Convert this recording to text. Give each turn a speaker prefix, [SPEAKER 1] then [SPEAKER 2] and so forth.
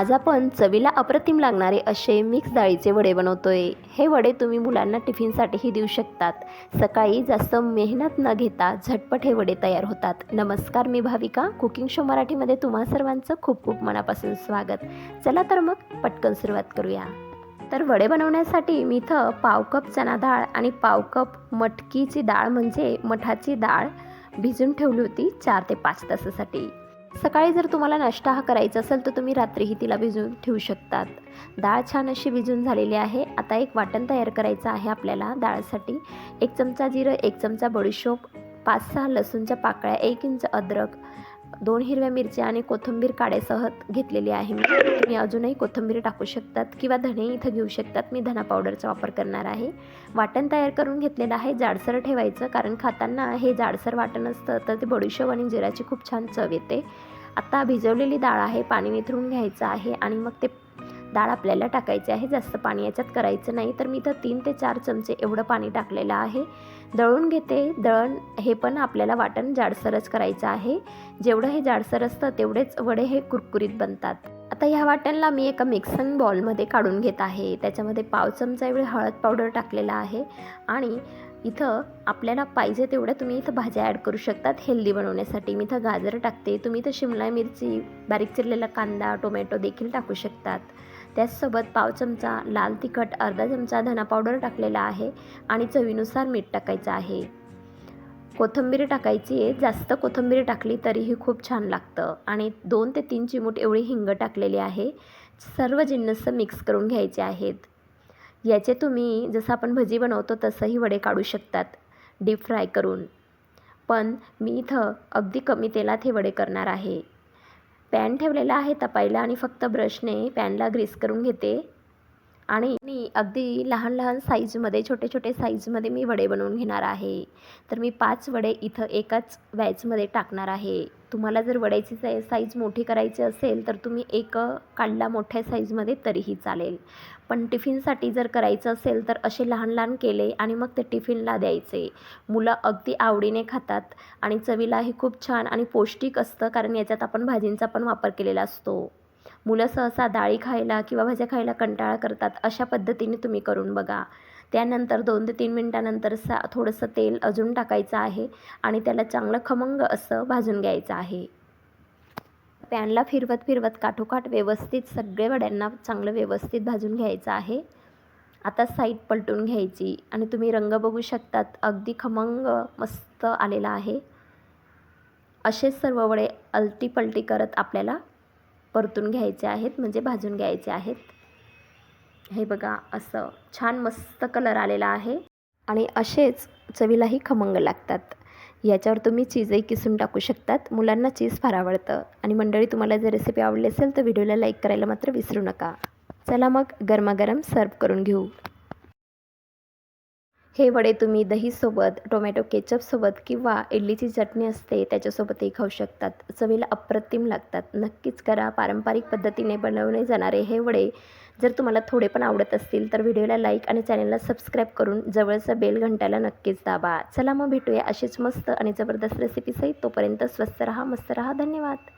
[SPEAKER 1] आज आपण चवीला अप्रतिम लागणारे असे मिक्स डाळीचे वडे बनवतोय. हे वडे तुम्ही मुलांना टिफिनसाठीही देऊ शकतात. सकाळी जास्त मेहनत न घेता झटपट हे वडे तयार होतात. नमस्कार मी भाविका. कुकिंग शो मराठीमध्ये तुम्हा सर्वांचं खूप खूप मनापासून स्वागत. चला तर मग पटकन सुरुवात करूया. तर वडे बनवण्यासाठी मी इथं पाव कप चना डाळ आणि पाव कप मटकीची डाळ म्हणजे मठाची डाळ भिजून ठेवली होती चार ते पाच तासासाठी. सकाळी जर तुम्हाला नाश्ता हा करायचा असेल तर तुम्ही रात्रीही तिला भिजवून ठेवू शकतात. डाळ छान अशी भिजून झालेली आहे. आता एक वाटण तयार करायचं आहे आपल्याला डाळसाठी. एक चमचा जिरं एक चमचा बडीशोप पाच सहा लसूणच्या पाकळ्या एक इंच अद्रक दोन हिरव्या मिरच्या आणि कोथिंबीर काड्यासह घेतलेली आहे मी. तुम्ही अजूनही कोथिंबीर टाकू शकतात किंवा धणे इथं घेऊ शकतात. मी धना पावडरचा वापर करणार आहे. वाटण तयार करून घेतलेलं आहे. जाडसर ठेवायचं कारण खाताना हे जाडसर वाटण असतं तर ते बडीशेव आणि जिराची खूप छान चव येते. आता भिजवलेली डाळ आहे. पाणी निथरून घ्यायचं आहे आणि मग ते डाळ आपल्याला टाकायची आहे जास्त पाणी याच्यात करायचं नाही. तर मी इथं तीन ते चार चमचे एवढं पाणी टाकलेलं आहे. दळून घेते. दळण हे पण आपल्याला वाटण जाडसरच करायचं आहे. जेवढं हे जाडसर असतं तेवढेच वडे हे कुरकुरीत बनतात. आता ह्या वाटणला मी एका मिक्सिंग बॉलमध्ये काढून घेत आहे. त्याच्यामध्ये पाव चमचा एवढे हळद पावडर टाकलेला आहे. आणि इथं आपल्याला पाहिजे तेवढ्या तुम्ही इथं भाज्या ॲड करू शकतात हेल्दी बनवण्यासाठी. मी इथं गाजर टाकते. तुम्ही इथं शिमला मिरची बारीक चिरलेला कांदा टोमॅटो देखील टाकू शकतात. त्याचसोबत पाव चमचा लाल तिखट अर्धा चमचा धना पावडर टाकलेला आहे आणि चवीनुसार मीठ टाकायचं आहे. कोथिंबीर टाकायची आहे. जास्त कोथिंबीर टाकली तरीही खूप छान लागतं आणि दोन ते तीन चिमूट एवढी हिंग टाकलेली आहे. सर्व जिन्नस मिक्स करून घ्यायचे आहेत. याचे तुम्ही जसं आपण भजी बनवतो तसंही वडे काढू शकतात. डीप फ्राय करून. पण मी इथं अगदी कमी तेलात हे वडे करणार आहे. पॅन ठेवलेला आहे तपायला आणि फक्त ब्रशने पॅनला ग्रीस करून घेते. आणि मी अगदी लहान लहान साईजमध्ये छोटे छोटे साईजमध्ये मी वडे बनवून घेणार आहे. तर मी पाच वडे इथं एकाच वॅचमध्ये टाकणार आहे. तुम्हाला जर वड्याची साई साईज मोठी करायची असेल तर तुम्ही एक काढला मोठ्या साईजमध्ये तरीही चालेल. पण टिफिनसाठी जर करायचं असेल तर असे लहान लहान केले आणि मग ते टिफिनला द्यायचे. मुलं अगदी आवडीने खातात आणि चवीलाही खूप छान आणि पौष्टिक असतं कारण याच्यात आपण भाजींचा पण वापर केलेला असतो. मुलं सहसा डाळी खायला किंवा भाज्या खायला कंटाळा करतात अशा पद्धतीने तुम्ही करून बघा. त्यानंतर दोन ते तीन मिनटानंतर सा थोडंसं तेल अजून टाकायचं आहे आणि त्याला चांगलं खमंग असं भाजून घ्यायचं आहे. पॅनला फिरवत फिरवत काठोकाठ व्यवस्थित सगळे वड्यांना चांगलं व्यवस्थित भाजून घ्यायचं आहे. आता साईड पलटून घ्यायची आणि तुम्ही रंग बघू शकतात अगदी खमंग मस्त आलेला आहे. असेच सर्व वडे अलटी पलटी करत आपल्याला परतून घ्यायचे आहेत म्हणजे भाजून घ्यायचे आहेत. हे बघा असं छान मस्त कलर आलेला आहे. आणि असेच चवीलाही खमंग लागतात. याच्यावर तुम्ही चीजही किसून टाकू शकतात. मुलांना चीज फार आवडतं. आणि मंडळी तुम्हाला जर रेसिपी आवडली असेल तर व्हिडिओला लाईक करायला मात्र विसरू नका. चला मग गरमागरम सर्व करून घेऊ. हे वडे तुम्ही दहीसोबत टोमॅटो केचपसोबत किंवा इडलीची चटणी असते त्याच्यासोबतही खाऊ शकतात. चवीला अप्रतिम लागतात. नक्कीच करा. पारंपरिक पद्धतीने बनवले जाणारे हे वडे जर तुम्हाला थोडे पण आवडत असतील तर व्हिडिओला लाईक आणि चॅनलला सबस्क्राईब करून जवळचा बेल घंटाला नक्कीच दाबा. चला मग भेटूया अशीच मस्त आणि जबरदस्त रेसिपीसहित तोपर्यंत स्वस्त रहा मस्त रहा. धन्यवाद.